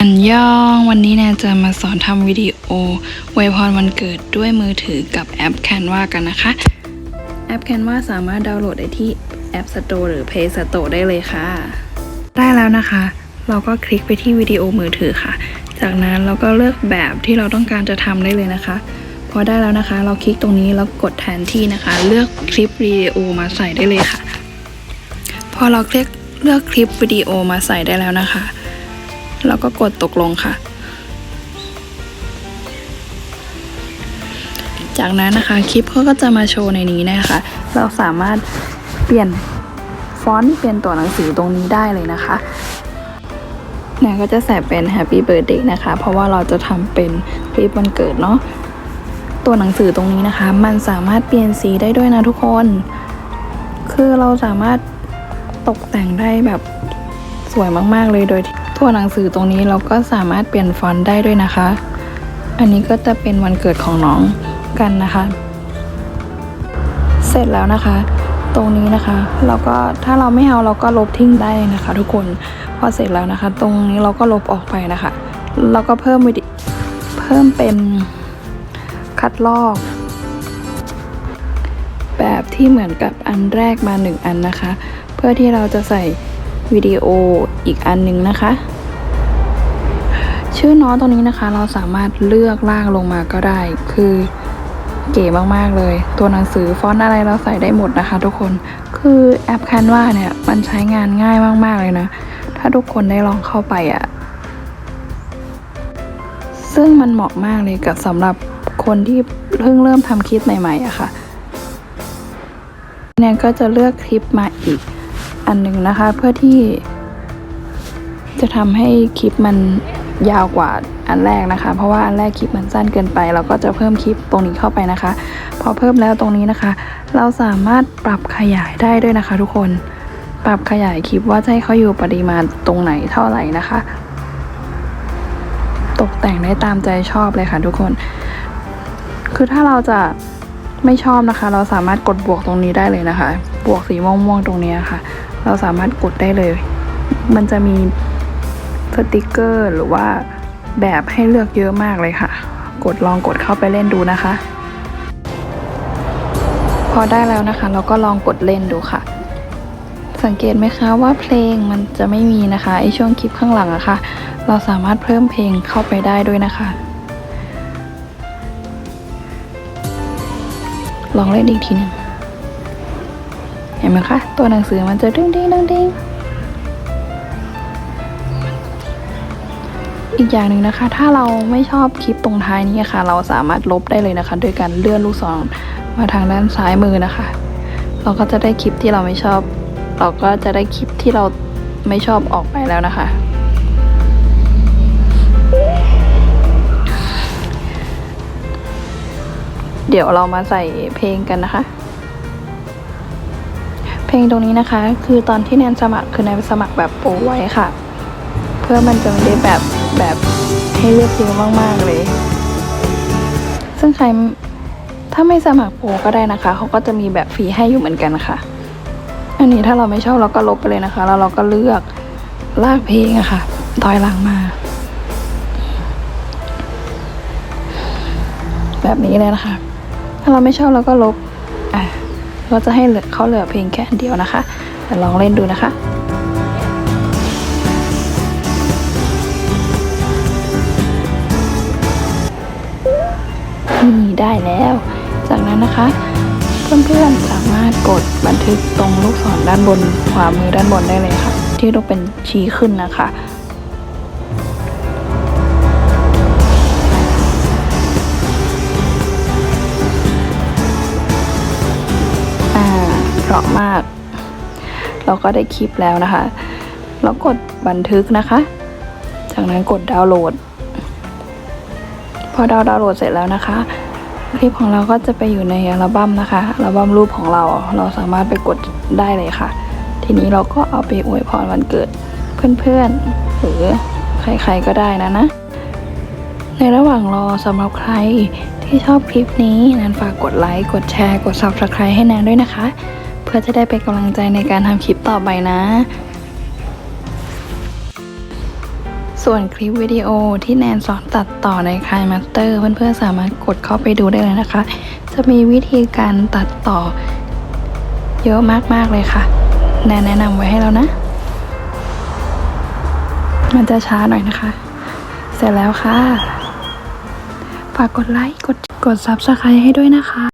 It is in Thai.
อันยองวันนี้แนนจะมาสอนทำวิดีโออวยพรวันเกิดด้วยมือถือกับแอป Canva กันนะคะ แอป Canva สามารถดาวน์โหลดได้ที่ App Store หรือ Play Store ได้เลยค่ะ ได้แล้วนะคะ เราก็คลิกไปที่วิดีโอมือถือค่ะ จากนั้นเราก็เลือกแบบที่เราต้องการจะทำได้เลยนะคะ พอได้แล้วนะคะ เราคลิกตรงนี้แล้วกดแทนที่นะคะ เลือกคลิปวิดีโอมาใส่ได้เลยค่ะ พอเราคลิกเลือกคลิปวิดีโอมาใส่ได้แล้วนะคะ แล้วก็กดตกลงค่ะ จากนั้นนะคะคลิปเขาก็จะมาโชว์ในนี้นะคะ เราสามารถเปลี่ยนฟอนต์เปลี่ยนตัวหนังสือตรงนี้ได้เลยนะคะแนนก็จะใส่เป็น Happy Birthday นะคะ เพราะว่าเราจะทำเป็นคลิปวันเกิดเนาะตัวหนังสือตรงนี้นะคะ มันสามารถเปลี่ยนสีได้ด้วยนะทุกคน คือเราสามารถตกแต่งได้แบบสวยมาก ๆ เลยโดยที่ ตัวหนังสือตรงนี้เราก็สามารถเปลี่ยนฟอนต์ได้ด้วยนะคะ อันนี้ก็จะเป็นวันเกิดของน้องกันนะคะ เสร็จแล้วนะคะ ตรงนี้นะคะ เราก็ถ้าเราไม่เอาเราก็ลบทิ้งได้นะคะ ทุกคนพอเสร็จแล้วนะคะ ตรงนี้เราก็ลบออกไปนะคะเราก็เพิ่มวิดีเพิ่มเป็นคัดลอก แบบที่เหมือนกับอันแรกมาหนึ่งอันนะคะ เพื่อที่เราจะใส่ วิดีโออีกอันหนึงนะคะ ชื่อน้องตรงนี้นะคะ เราสามารถเลือกลากลงมาก็ได้ คือเก๋มากๆเลย ตัวหนังสือฟอนต์อะไรเราใส่ได้หมดนะคะ ทุกคน คือแอป Canva เนี่ยมันใช้งานง่ายมากๆเลยนะ ถ้าทุกคนได้ลองเข้าไปอะ่ะ ซึ่งมันเหมาะมากเลยกับสำหรับคนที่เพิ่งเริ่มทำคลิปใหม่ๆอะค่ะแนนก็จะเลือกคลิปมาอีก อันหนึ่งนะคะ เพื่อที่ จะทำให้คลิปมันยาวกว่าอันแรกนะคะ เพราะว่าอันแรกคลิปมันสั้นเกินไป เราก็จะเพิ่มคลิปตรงนี้เข้าไปนะคะ พอเพิ่มแล้วตรงนี้นะคะ เราสามารถปรับขยายได้ด้วยนะคะ ทุกคนปรับขยายคลิปว่าจะให้เขาอยู่ปริมาณตรงไหนเท่าไหร่นะคะ ตกแต่งได้ตามใจชอบเลยค่ะทุกคน คือถ้าเราจะไม่ชอบนะคะ เราสามารถกดบวกตรงนี้ได้เลยนะคะ บวกสีม่วงๆตรงนี้ค่ะ เราสามารถกดได้เลย มันจะมีสติกเกอร์หรือว่าแบบให้เลือกเยอะมากเลยค่ะ กดลองกดเข้าไปเล่นดูนะคะ พอได้แล้วนะคะ เราก็ลองกดเล่นดูค่ะ สังเกตไหมคะว่าเพลงมันจะไม่มีนะคะไอช่วงคลิปข้างหลังอะค่ะ เราสามารถเพิ่มเพลงเข้าไปได้ด้วยนะคะ ลองเล่นอีกทีหนึ่ง ห็นไหมคะ ตัวหนังสือมันจะดึงดิ้งดึงดิ้งอีกอย่างหนึ่งนะคะ ถ้าเราไม่ชอบคลิปตรงท้ายนี้ค่ะ เราสามารถลบได้เลยนะคะ โดยการเลื่อนลูกศรมาทางด้านซ้ายมือนะคะ เราก็จะได้คลิปที่เราไม่ชอบ เราก็จะได้คลิปที่เราไม่ชอบออกไปแล้วนะคะ เดี๋ยวเรามาใส่เพลงกันนะคะ ลงตรงนี้นะคะ คือตอนที่แนนสมัครคือแนนสมัครแบบโปรไว้ค่ะ เพื่อมันจะไม่ได้แบบแบบให้เลือกเยอะมากๆเลย ซึ่งใครถ้าไม่สมัครโปรก็ได้นะคะเขาก็จะมีแบบฟรีให้อยู่เหมือนกันค่ะ อันนี้ถ้าเราไม่ชอบเราก็ลบไปเลยนะคะ แล้วเราก็เลือกลากเพลงอะค่ะถอยหลังมา แบบนี้เลยนะคะ ถ้าเราไม่ชอบเราก็ลบอะ เราจะให้เหลือเขาเหลือเพลงแค่อันเดียวนะคะลองเล่นดูนะคะนี่ได้แล้ว จากนั้นนะคะ เพื่อนๆสามารถกดบันทึกตรงลูกศรด้านบนขวามือด้านบนได้เลยค่ะ ที่เราเป็นชี้ขึ้นนะคะ ราะมาก เราก็ได้คลิปแล้วนะคะแล้วกดบันทึกนะคะ จากนั้นกดดาวน์โหลด พอดาวน์ดาวน์โหลดเสร็จแล้วนะคะคลิปของเราก็จะไปอยู่ในอัลบั้มนะคะอัลบั้มรูปของเราเราสามารถไปกดได้เลยค่ะ ทีนี้เราก็เอาไปอวยพรวันเกิดเพื่อนๆ หรือใครๆก็ได้นะนะ ในระหว่างรอสำหรับใครที่ชอบคลิปนี้แนนฝากกดไลค์ กดแชร์ กด subscribe ให้แนนด้วยนะคะ เพื่อจะได้เป็นกำลังใจในการทำคลิปต่อไปนะ ส่วนคลิปวิดีโอที่แนนสอนตัดต่อในคายมาสเตอร์เพื่อนๆสามารถกดเข้าไปดูได้เลยนะคะ จะมีวิธีการตัดต่อเยอะมากๆเลยค่ะ แนนแนะนำไว้ให้แล้วนะ มันจะช้าหน่อยนะคะ เสร็จแล้วค่ะฝากกดไลค์ กดกด Subscribe ให้ด้วยนะคะ